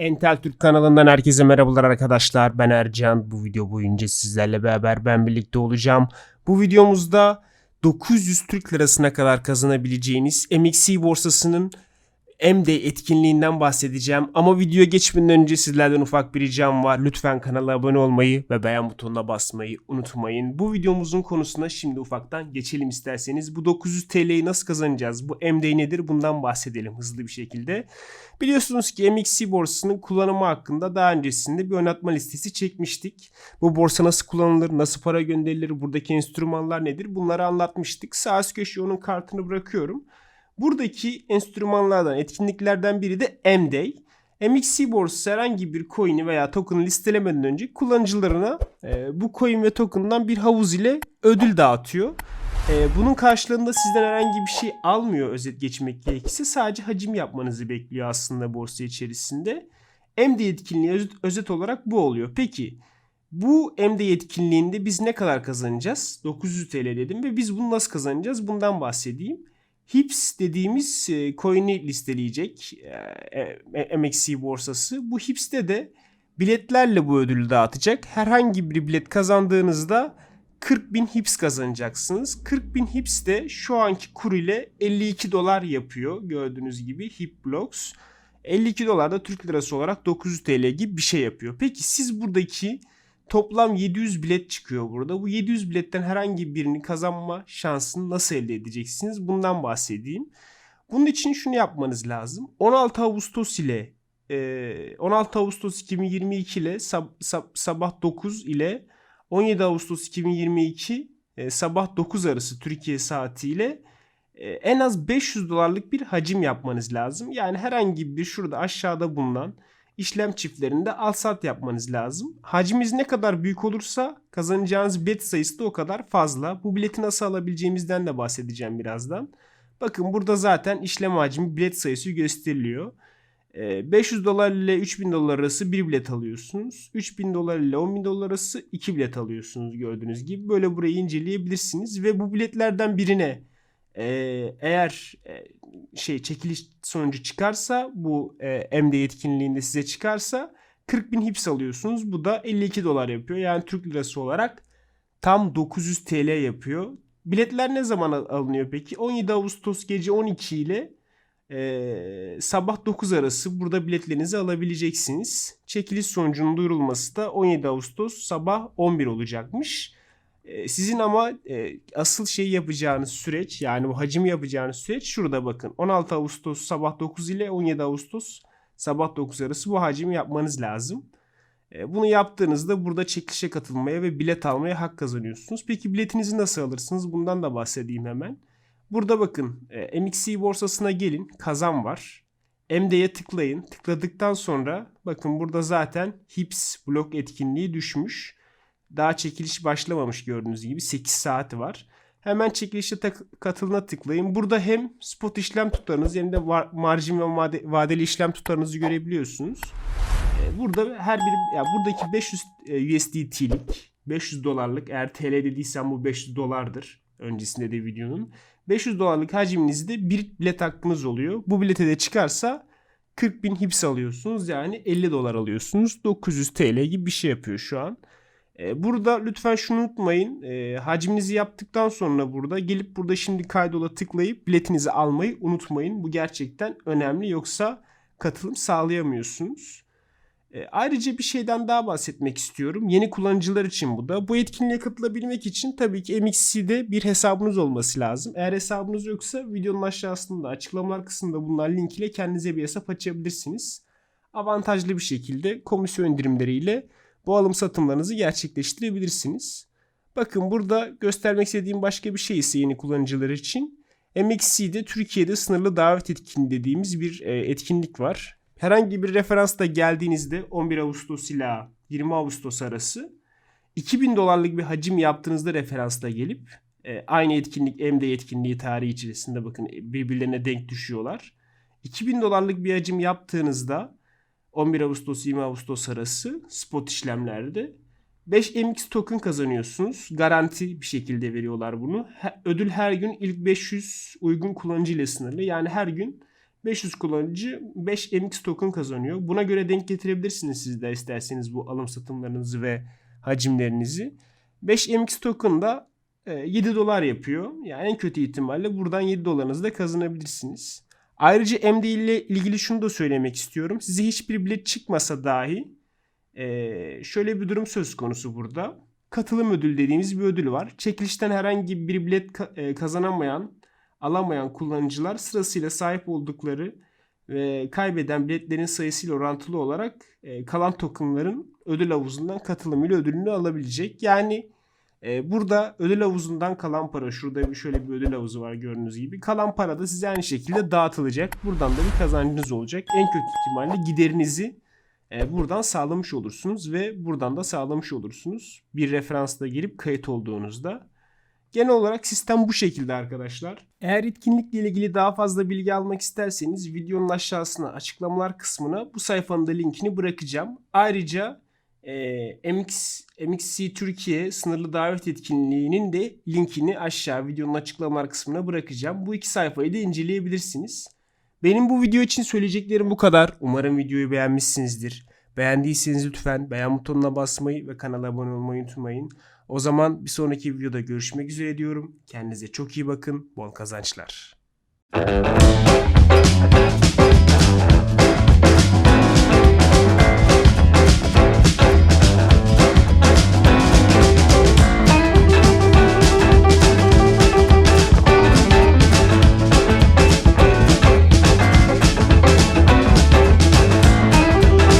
Entel Türk kanalından herkese merhabalar arkadaşlar. Ben Ercan. Bu video boyunca sizlerle beraber ben birlikte olacağım. Bu videomuzda 900 Türk lirasına kadar kazanabileceğiniz MXC borsasının MD etkinliğinden bahsedeceğim. Ama videoya geçmeden önce sizlerden ufak bir ricam var. Lütfen kanala abone olmayı ve beğen butonuna basmayı unutmayın. Bu videomuzun konusuna şimdi ufaktan geçelim isterseniz. Bu 900 TL'yi nasıl kazanacağız? Bu MD nedir? Bundan bahsedelim hızlı bir şekilde. Biliyorsunuz ki MXC borsasının kullanımı hakkında daha öncesinde bir oynatma listesi çekmiştik. Bu borsa nasıl kullanılır, nasıl para gönderilir, buradaki enstrümanlar nedir bunları anlatmıştık. Sağ üst köşeye onun kartını bırakıyorum. Buradaki enstrümanlardan, etkinliklerden biri de M-Day. MXC borsası herhangi bir coin'i veya token'ı listelemeden önce kullanıcılarına e, bu coin ve token'dan bir havuz ile ödül dağıtıyor. E, bunun karşılığında sizden herhangi bir şey almıyor özet geçmek gerekirse. Sadece hacim yapmanızı bekliyor aslında borsa içerisinde. MD etkinliği özet, özet olarak bu oluyor. Peki bu MD etkinliğinde biz ne kadar kazanacağız? 900 TL dedim ve biz bunu nasıl kazanacağız? Bundan bahsedeyim. HIPS dediğimiz e, coin'i listeleyecek e, e, MXC borsası. Bu HIPS'te de biletlerle bu ödülü dağıtacak. Herhangi bir bilet kazandığınızda 40 bin HIPS kazanacaksınız. 40 bin HIPS de şu anki kur ile 52 dolar yapıyor. Gördüğünüz gibi HIP Blocks. 52 dolar da Türk lirası olarak 900 TL gibi bir şey yapıyor. Peki siz buradaki toplam 700 bilet çıkıyor burada. Bu 700 biletten herhangi birini kazanma şansını nasıl elde edeceksiniz? Bundan bahsedeyim. Bunun için şunu yapmanız lazım. 16 Ağustos ile 16 Ağustos 2022 ile sabah 9 ile 17 Ağustos 2022 sabah 9 arası Türkiye saatiyle en az 500 dolarlık bir hacim yapmanız lazım. Yani herhangi bir şurada aşağıda bulunan işlem çiftlerinde al sat yapmanız lazım. Hacminiz ne kadar büyük olursa kazanacağınız bilet sayısı da o kadar fazla. Bu bileti nasıl alabileceğimizden de bahsedeceğim birazdan. Bakın burada zaten işlem hacmi bilet sayısı gösteriliyor. 500 dolar ile 3000 dolar arası bir bilet alıyorsunuz. 3000 dolar ile 10.000 dolar arası iki bilet alıyorsunuz gördüğünüz gibi. Böyle burayı inceleyebilirsiniz ve bu biletlerden birine eğer şey çekiliş sonucu çıkarsa bu e, MD etkinliğinde size çıkarsa 40 bin hips alıyorsunuz. Bu da 52 dolar yapıyor. Yani Türk lirası olarak tam 900 TL yapıyor. Biletler ne zaman alınıyor peki? 17 Ağustos gece 12 ile e, sabah 9 arası burada biletlerinizi alabileceksiniz. Çekiliş sonucunun duyurulması da 17 Ağustos sabah 11 olacakmış. E, sizin ama e, asıl şey yapacağınız süreç yani bu hacim yapacağınız süreç şurada bakın. 16 Ağustos sabah 9 ile 17 Ağustos sabah 9 arası bu hacimi yapmanız lazım. E, bunu yaptığınızda burada çekilişe katılmaya ve bilet almaya hak kazanıyorsunuz. Peki biletinizi nasıl alırsınız? Bundan da bahsedeyim hemen. Burada bakın MXC borsasına gelin. Kazan var. MD'ye tıklayın. Tıkladıktan sonra bakın burada zaten HIPS blok etkinliği düşmüş. Daha çekiliş başlamamış gördüğünüz gibi 8 saati var. Hemen çekilişe katılına tıklayın. Burada hem spot işlem tutarınız hem de marjin ve vadeli işlem tutarınızı görebiliyorsunuz. Ee, burada her bir ya buradaki 500 e, USDT'lik 500 dolarlık eğer TL dediysem bu 500 dolardır öncesinde de videonun. 500 dolarlık hacminizde bir bilet hakkınız oluyor. Bu bilete de çıkarsa 40 bin hips alıyorsunuz. Yani 50 dolar alıyorsunuz. 900 TL gibi bir şey yapıyor şu an. Ee, burada lütfen şunu unutmayın. E, hacminizi yaptıktan sonra burada gelip burada şimdi kaydola tıklayıp biletinizi almayı unutmayın. Bu gerçekten önemli yoksa katılım sağlayamıyorsunuz. E, ayrıca bir şeyden daha bahsetmek istiyorum. Yeni kullanıcılar için bu da. Bu etkinliğe katılabilmek için tabii ki MXC'de bir hesabınız olması lazım. Eğer hesabınız yoksa videonun aşağısında açıklamalar kısmında bulunan link ile kendinize bir hesap açabilirsiniz. Avantajlı bir şekilde komisyon indirimleriyle bu alım satımlarınızı gerçekleştirebilirsiniz. Bakın burada göstermek istediğim başka bir şey ise yeni kullanıcılar için MXC'de Türkiye'de sınırlı davet etkinliği dediğimiz bir e, etkinlik var. Herhangi bir referansta geldiğinizde 11 Ağustos ile 20 Ağustos arası 2000 dolarlık bir hacim yaptığınızda referansta gelip e, aynı etkinlik MD etkinliği tarihi içerisinde bakın birbirlerine denk düşüyorlar. 2000 dolarlık bir hacim yaptığınızda 11 Ağustos 20 Ağustos arası spot işlemlerde 5 MX token kazanıyorsunuz. Garanti bir şekilde veriyorlar bunu. Ödül her gün ilk 500 uygun kullanıcı ile sınırlı. Yani her gün 500 kullanıcı 5 MX token kazanıyor. Buna göre denk getirebilirsiniz siz de isterseniz bu alım satımlarınızı ve hacimlerinizi. 5 MX token da e, 7 dolar yapıyor. Yani en kötü ihtimalle buradan 7 dolarınızı da kazanabilirsiniz. Ayrıca MD ile ilgili şunu da söylemek istiyorum. Size hiçbir bilet çıkmasa dahi e, şöyle bir durum söz konusu burada. Katılım ödülü dediğimiz bir ödül var. Çekilişten herhangi bir bilet e, kazanamayan, alamayan kullanıcılar sırasıyla sahip oldukları ve kaybeden biletlerin sayısıyla orantılı olarak e, kalan tokenların ödül havuzundan katılım ile ödülünü alabilecek. Yani e, burada ödül havuzundan kalan para şurada bir şöyle bir ödül havuzu var gördüğünüz gibi. Kalan para da size aynı şekilde dağıtılacak. Buradan da bir kazancınız olacak. En kötü ihtimalle giderinizi e, buradan sağlamış olursunuz ve buradan da sağlamış olursunuz. Bir referansla girip kayıt olduğunuzda. Genel olarak sistem bu şekilde arkadaşlar. Eğer etkinlikle ilgili daha fazla bilgi almak isterseniz videonun aşağısına açıklamalar kısmına bu sayfanın da linkini bırakacağım. Ayrıca e, MX, MXC Türkiye sınırlı davet etkinliğinin de linkini aşağı videonun açıklamalar kısmına bırakacağım. Bu iki sayfayı da inceleyebilirsiniz. Benim bu video için söyleyeceklerim bu kadar. Umarım videoyu beğenmişsinizdir. Beğendiyseniz lütfen beğen butonuna basmayı ve kanala abone olmayı unutmayın. O zaman bir sonraki videoda görüşmek üzere diyorum. Kendinize çok iyi bakın. Bol kazançlar.